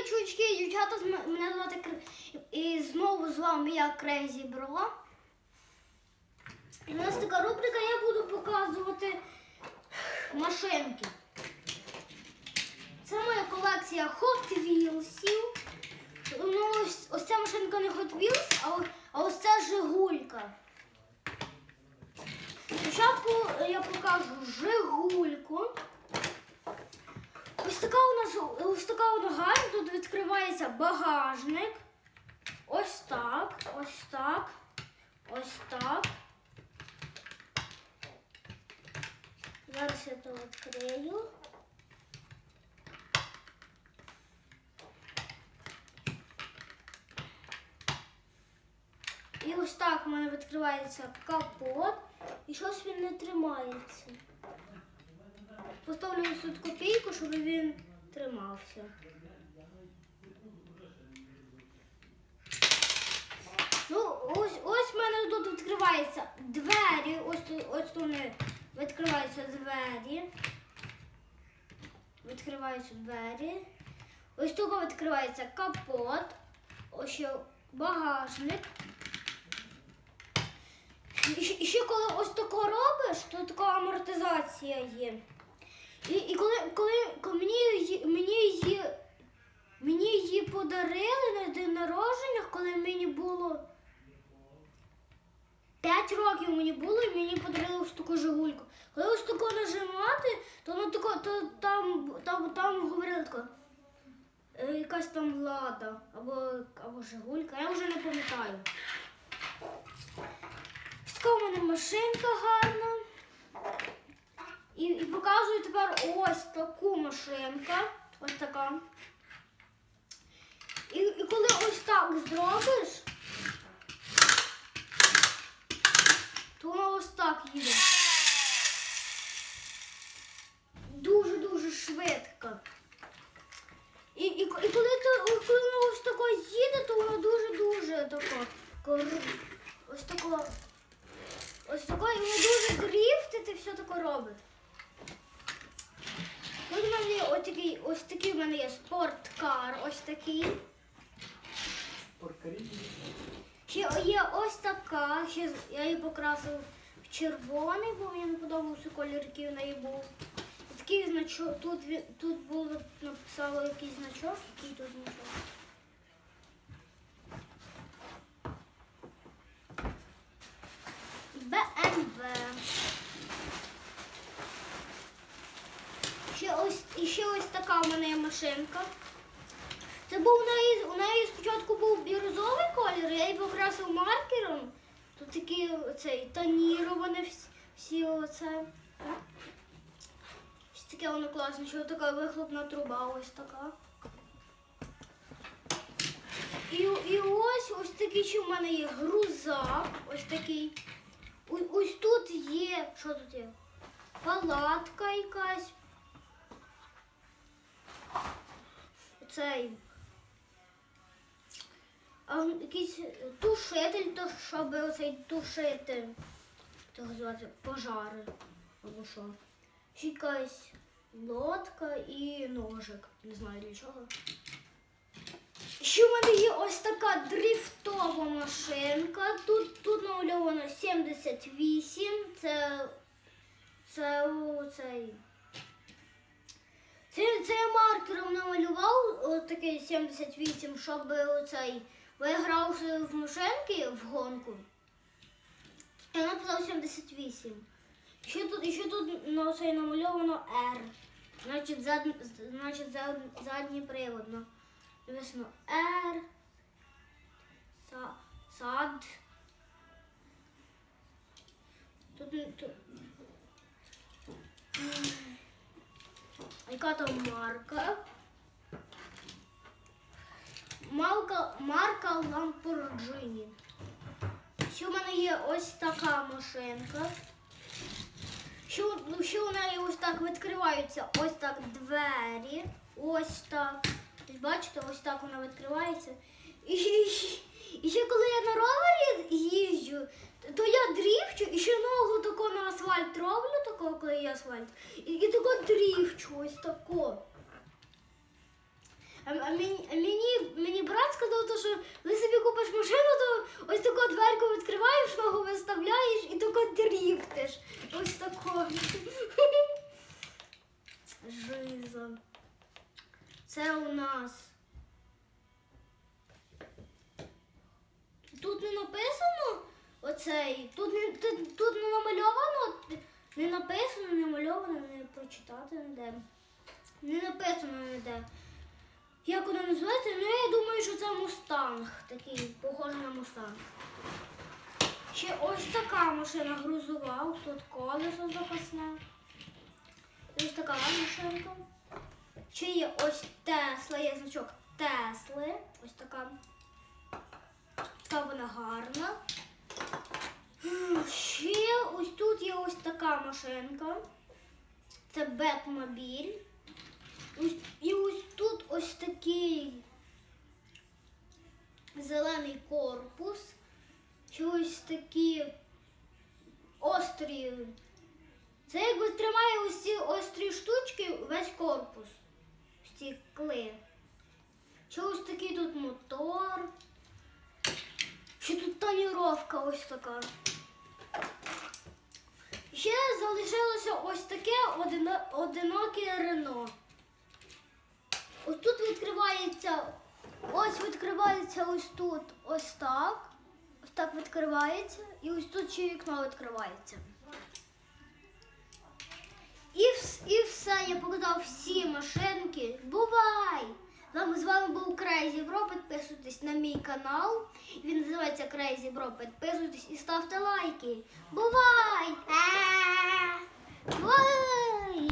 Привіт, чувачки і дівчата, мене звати Кр... І знову з вами я Крейзі Бро. У нас така рубрика, я буду показувати машинки. Це моя колекція Hot Wheelsів. Ну, ось, ось ця машинка не Hot Wheels, а, а ось ця Жигулька. Спочатку я покажу Жигульку. Така у нас ось така у нас гарна. Тут відкривається багажник. Ось так, ось так, ось так. Зараз я то відкрию. І ось так у мене відкривається капот. І щось він не тримається. Поставлю тут копійку, щоб він тримався. Ну, ось ось в мене тут відкриваються двері. Ось ось вони відкриваються двері. Відкриваються двері. Ось тут відкривається капот. Ось ще багажник. І ще коли ось тако робиш, то така амортизація є. І, і коли, коли, коли мені, мені її мені її подарили на день народження, коли мені було 5 років мені було, і мені подарили ось таку жигульку. Коли ось тако нажимати, то воно тако, то там, там, там говорили тако. е, Якась там влада або, або жигулька, я вже не пам'ятаю. Така у мене машинка гарна. І, і показую тепер ось таку машинку. Ось така. І, і коли ось так зробиш, то вона ось так їде. Дуже-дуже швидко. І, і, і коли, то, коли вона ось тако їде, то вона дуже-дуже тако. Ось тако. Ось тако, і вона дуже дріфтить і все таке робить. Тут в мене є ось такий, ось такий в мене є спорткар, ось такий. Ще є ось така, ще я її покрасив в червоний, бо мені не подобався колір, який в неї був. Такий значок, тут, тут було написало якийсь значок, який тут значок. БМВ. Ще ось, і ще ось така у мене є машинка. Це був у неї, у неї спочатку був бірюзовий колір, я її покрасив маркером. Тут такі оцей тоніровані всі, всі оце. Ось таке воно класне, що така вихлопна труба ось така. І, і ось ось такий ще в мене є грузак, ось такий. Ось тут є, що тут є? Палатка якась. Цей якийсь тушитель, то щоб оцей тушити, так звати, пожари або що. Ще якась лодка і ножик. Не знаю для чого. Ще в мене є ось така дрифтова машинка. Тут, тут намальовано 78. Це, це цей. Це я маркером намалював от такий 78, щоб оцей виграв в машинки в гонку. Я написав 78. Ще тут, ще тут на цей намальовано R. Значить, зад, значить зад, задній привод. Ну, написано R. Са, сад. Тут, тут. Яка там марка? Марка, марка Lamborghini. Ще в мене є ось така машинка. Ще, ну, ще у неї ось так відкриваються ось так двері. Ось так. Ось Бачите, ось так вона відкривається. І, ще- і дріфтиш. Ось тако. Жиза. Це у нас. Тут не написано оцей. Тут не, тут, тут не намальовано, не написано, не намальовано, не прочитати ніде. Не написано ніде. Як вона називається? Ну я думаю, що це мустанг. Такий, похожий на мустанг. Ще ось така машина грузова, тут колесо запасне. Ось така машинка. Ще є ось Тесла, є значок Тесли. Ось така. Така вона гарна. Ще ось тут є ось така машинка. Це Бетмобіль. І ось тут ось такий зелений корпус. Ще ось такі острі. Це якби тримає ось ці острі штучки весь корпус. Ось ці кли. Ще ось такий тут мотор. Ще тут тоніровка ось така. Ще залишилося ось таке одино- одиноке Рено. Ось тут відкривається, ось відкривається ось тут, ось так. Так відкривається. І ось тут ще вікно відкривається. І, і все, я показав всі машинки. Бувай! Вами, з вами був Crazy Bro. Підписуйтесь на мій канал. Він називається Crazy Bro. Підписуйтесь і ставте лайки. Бувай! Бувай!